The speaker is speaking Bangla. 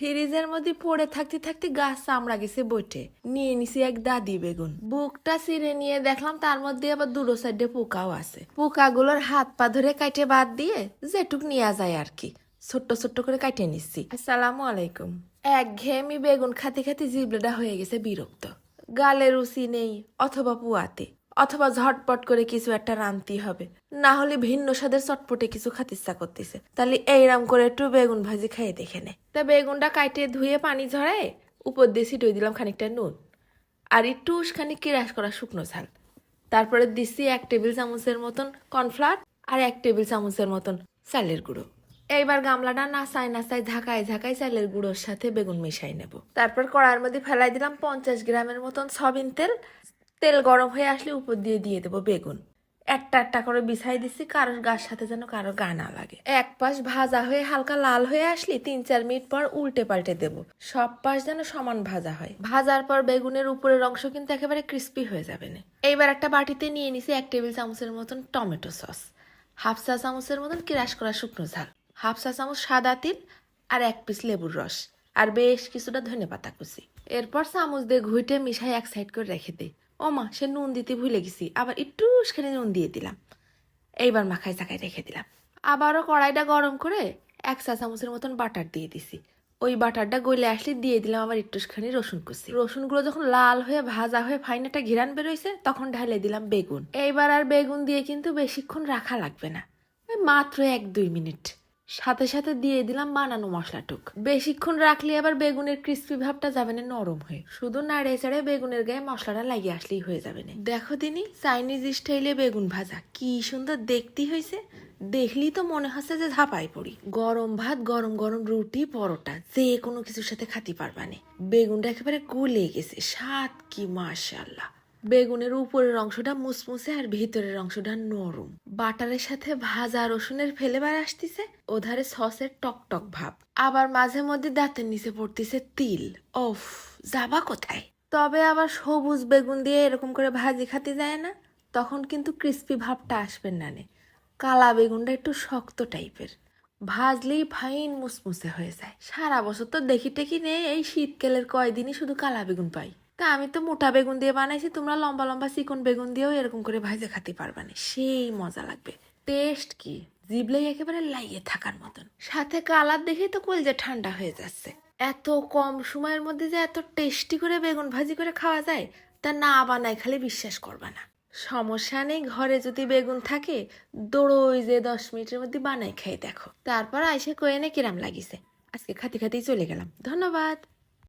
ফ্রিজের মধ্যে পড়ে থাকতে থাকতে গাছ চামড়া গেছে বইটে। নিয়ে নিছি এক দাদি বেগুন। বুকটা ছিঁড়ে নিয়ে দেখলাম তার মধ্যে আবার দুটো সাইডে পোকাও আছে। পোকাগুলোর হাত পা ধরে কাটে বাদ দিয়ে যেটুক নেওয়া যায় আর কি। ছোট্ট ছোট্ট করে কাটে নিচ্ছি আসসালামু আলাইকুম। এক ঘেয়েমি বেগুন খাতে খাতে জিবলেটা হয়ে গেছে বিরক্ত। গালে রুচি নেই, অথবা পুয়াতে। অথবা ঝটপট করে কিছু একটা রানতে হবে। না হলে ভিন্ন স্বাদের চটপটে কিছু খাতে ইচ্ছা করতেছে। তাহলে এইরাম করে একটু বেগুন ভাজি খাইয়ে দেখে নে। তা বেগুনটা কাইটে ধুয়ে পানি ঝরায় উপর দিয়ে ছিটই দিলাম খানিকটা নুন। আর একটু খানিক কিরাস করা শুকনো ঝাল। তারপরে দিচ্ছি এক টেবিল চামচের মতন কর্নফ্লাওয়ার আর এক টেবিল চামচের মতন চালের গুঁড়ো। এইবার গামলাটা নাচাই নাচাই ঝাঁকায় ঝাঁকায় চালের গুঁড়োর সাথে বেগুন মিশাই নেব। তারপর কড়ার মধ্যে ফেলাই দিলাম পঞ্চাশ গ্রামের মতন সবিন তেল তেল গরম হয়ে আসলে উপর দিয়ে দিয়ে দেবো বেগুন। একটা একটা করে বিছাই দিচ্ছি কারোর গার সাথে যেন কারও গা না লাগে। এক পাশ ভাজা হয়ে হালকা লাল হয়ে আসলে তিন চার মিনিট পর উল্টে পাল্টে দেব। সব পাশ যেন সমান ভাজা হয়। ভাজার পর বেগুনের উপরের অংশ কিন্তু একেবারে ক্রিস্পি হয়ে যাবে না। এইবার একটা বাটিতে নিয়ে নিছি এক টেবিল চামচের মতন টমেটো সস। হাফ চা চামচের মতন কিরাস করা শুকনো ঝাল। হাফ চা চামচ সাদা তিল আর এক পিস লেবুর রস। আর বেশ কিছুটা ধনে পাতা কুচি। এরপর চামচ দিয়ে ঘুইটে মিশাই এক সাইড করে রেখে দে ও মা সে নুন দিতে ভুলে গেছি। আবার একটু সেখানে নুন দিয়ে দিলাম। এইবার মাখায় চাকায় রেখে দিলাম। আবারও কড়াইটা গরম করে এক চা চামচের মতন বাটার দিয়ে দিছি। ওই বাটারটা গলে আসলে দিয়ে দিলাম আবার একটুখানি রসুন কুচি। রসুনগুলো যখন লাল হয়ে ভাজা হয়ে ফাইন একটা ঘিরান বেরোইছে, তখন ঢালে দিলাম বেগুন। এইবার আর বেগুন দিয়ে কিন্তু বেশিক্ষণ রাখা লাগবে না। ওই মাত্র এক দুই মিনিট। সাথে সাথে দিয়ে দিলাম বানানো মশলাটুক। বেশিক্ষণ রাখলে আবার বেগুনের ক্রিস্পি ভাবটা যাবে না, নরম হয়ে। শুধু নাড়ে চাড়ে বেগুনের গায়ে মশলাটা লাগিয়ে আসলেই হয়ে যাবে না। দেখো দিনি চাইনিজ স্টাইলে বেগুন ভাজা, কি সুন্দর দেখতে হয়েছে। দেখলেই তো মনে হচ্ছে যে ঝাপাই পড়ি। গরম ভাত, গরম গরম রুটি, পরোটা, যে কোনো কিছুর সাথে খাতি পারবানে বেগুনটা একেবারে গলে গেছে, স্বাদ কি মাশাল্লাহ বেগুনের উপরের অংশটা মুসমুসে আর ভিতরের অংশটা নরম। বাটারের সাথে ভাজা রসুনের ফেলেবার আসতেছে, ওধারে সসের টক টক ভাব। আবার মাঝে মধ্যে দাঁতের নিচে পড়তেছে তিল। ওফ, যাবা কোথায়? তবে আবার সবুজ বেগুন দিয়ে এরকম করে ভাজি খাতে যায় না, তখন কিন্তু ক্রিস্পি ভাবটা আসবে না নে। কালা বেগুনটা একটু শক্ত টাইপের। ভাজলেই ফাইন মুসমুসে হয়ে যায়। সারা বছর তো দেখি টেকি নেই এই শীতকালের কয়দিনই শুধু কালা বেগুন পাই। তা আমি তো মোটা বেগুন দিয়ে বানাইছি, তোমরা লম্বা লম্বা চিকন বেগুন দিয়েও এরকম করে ভাজে খেতে পারবা না। সেই মজা লাগবে। টেস্ট কি? জিবলেই একেবারে লাইয়ে থাকার মতন। সাথে কালার দেখেই তো কলজে ঠান্ডা হয়ে যাচ্ছে। এত কম সময়ের মধ্যে যে এত টেস্টি করে বেগুন ভাজি করে খাওয়া যায়, তা না বানাই খালি বিশ্বাস করবা না। সমস্যা নেই, ঘরে যদি বেগুন থাকে, দৌড়ই যে দশ মিনিটের মধ্যে বানাই খাই দেখো। তারপর আইসে কয়ে নে কিরাম লাগিছে। আজকে খাতে খাতেই চলে গেলাম। ধন্যবাদ।